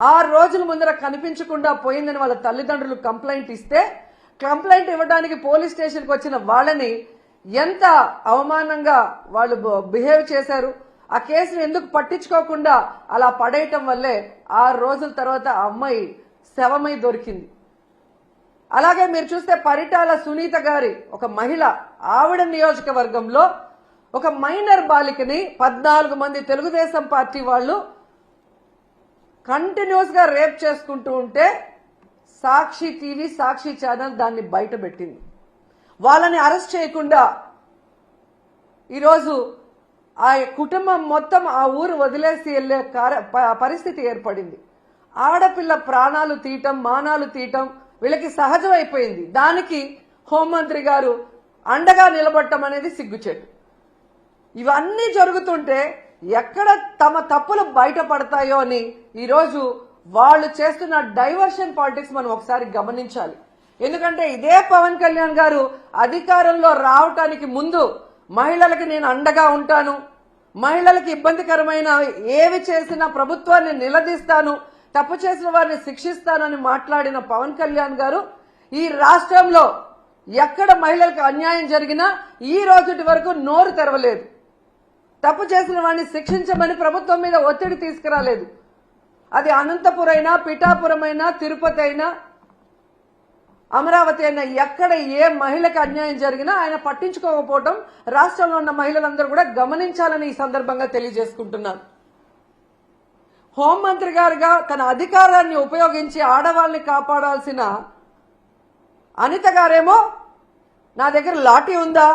ఆరు రోజుల ముందర కనిపించకుండా పోయిందని వాళ్ళ తల్లిదండ్రులు కంప్లైంట్ ఇస్తే కంప్లైంట్ ఇవ్వడానికి పోలీస్ స్టేషన్కి వచ్చిన వాళ్ళని ఎంత అవమానంగా వాళ్ళు బిహేవ్ చేశారు ఆ కేసును ఎందుకు పట్టించుకోకుండా అలా పడేయటం వల్లే ఆరు రోజుల తర్వాత ఆ అమ్మాయి శవమై దొరికింది. అలాగే మీరు చూస్తే పరిటాల సునీత గారి ఒక మహిళ ఆవిడ నియోజకవర్గంలో ఒక మైనర్ బాలికని పద్నాలుగు మంది తెలుగుదేశం పార్టీ వాళ్ళు కంటిన్యూస్గా రేప్ చేసుకుంటూ ఉంటే సాక్షి టీవీ సాక్షి ఛానల్ దాన్ని బయట పెట్టింది వాళ్ళని అరెస్ట్ చేయకుండా ఈరోజు ఆ కుటుంబం మొత్తం ఆ ఊరు వదిలేసి వెళ్ళే ప- పరిస్థితి ఏర్పడింది. ఆడపిల్ల ప్రాణాలు తీయటం మానాలు తీయటం వీళ్ళకి సహజమైపోయింది. దానికి హోంమంత్రి గారు అండగా నిలబడటం అనేది సిగ్గుచేటు. ఇవన్నీ జరుగుతుంటే ఎక్కడ తమ తప్పులు బయటపడతాయో అని ఈరోజు వాళ్ళు చేస్తున్న డైవర్షన్ పాలిటిక్స్ మనం ఒకసారి గమనించాలి. ఎందుకంటే ఇదే పవన్ కళ్యాణ్ గారు అధికారంలో రావటానికి ముందు మహిళలకి నేను అండగా ఉంటాను మహిళలకి ఇబ్బందికరమైన ఏవి చేసినా ప్రభుత్వాన్ని నిలదీస్తాను తప్పు చేసిన వారిని శిక్షిస్తానని మాట్లాడిన పవన్ కళ్యాణ్ గారు ఈ రాష్ట్రంలో ఎక్కడ మహిళలకు అన్యాయం జరిగినా ఈ రోజుటి వరకు నోరు తెరవలేదు. తప్పు చేసిన వాడిని శిక్షించమని ప్రభుత్వం మీద ఒత్తిడి తీసుకురాలేదు. అది అనంతపురం అయినా పిఠాపురం అయినా తిరుపతి అయినా అమరావతి అయినా ఎక్కడ ఏ మహిళకు అన్యాయం జరిగినా ఆయన పట్టించుకోకపోవడం రాష్ట్రంలో ఉన్న మహిళలందరూ కూడా గమనించాలని ఈ సందర్భంగా తెలియజేసుకుంటున్నాను. హోంమంత్రి గారుగా తన అధికారాన్ని ఉపయోగించి ఆడవాళ్ళని కాపాడాల్సిన అనిత గారేమో నా దగ్గర లాఠీ ఉందా?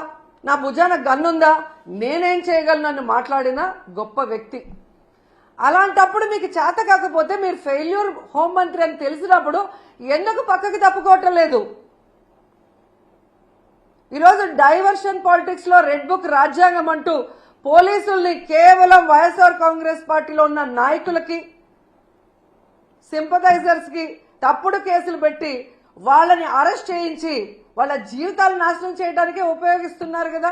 నా భుజాన గన్నుందా? నేనేం చేయగలను నన్ను మాట్లాడిన గొప్ప వ్యక్తి. అలాంటప్పుడు మీకు చేత కాకపోతే మీరు ఫెయిల్యూర్ హోంమంత్రి అని తెలిసినప్పుడు ఎందుకు పక్కకి తప్పుకోవటం లేదు? ఈరోజు డైవర్షన్ పాలిటిక్స్లో రెడ్ బుక్ రాజ్యాంగం అంటూ పోలీసుల్ని కేవలం వైఎస్ఆర్ కాంగ్రెస్ పార్టీలో ఉన్న నాయకులకి సింపథైజర్స్కి తప్పుడు కేసులు పెట్టి వాళ్ళని అరెస్ట్ చేయించి వాళ్ళ జీవితాలు నాశనం చేయడానికి ఉపయోగిస్తున్నారు కదా?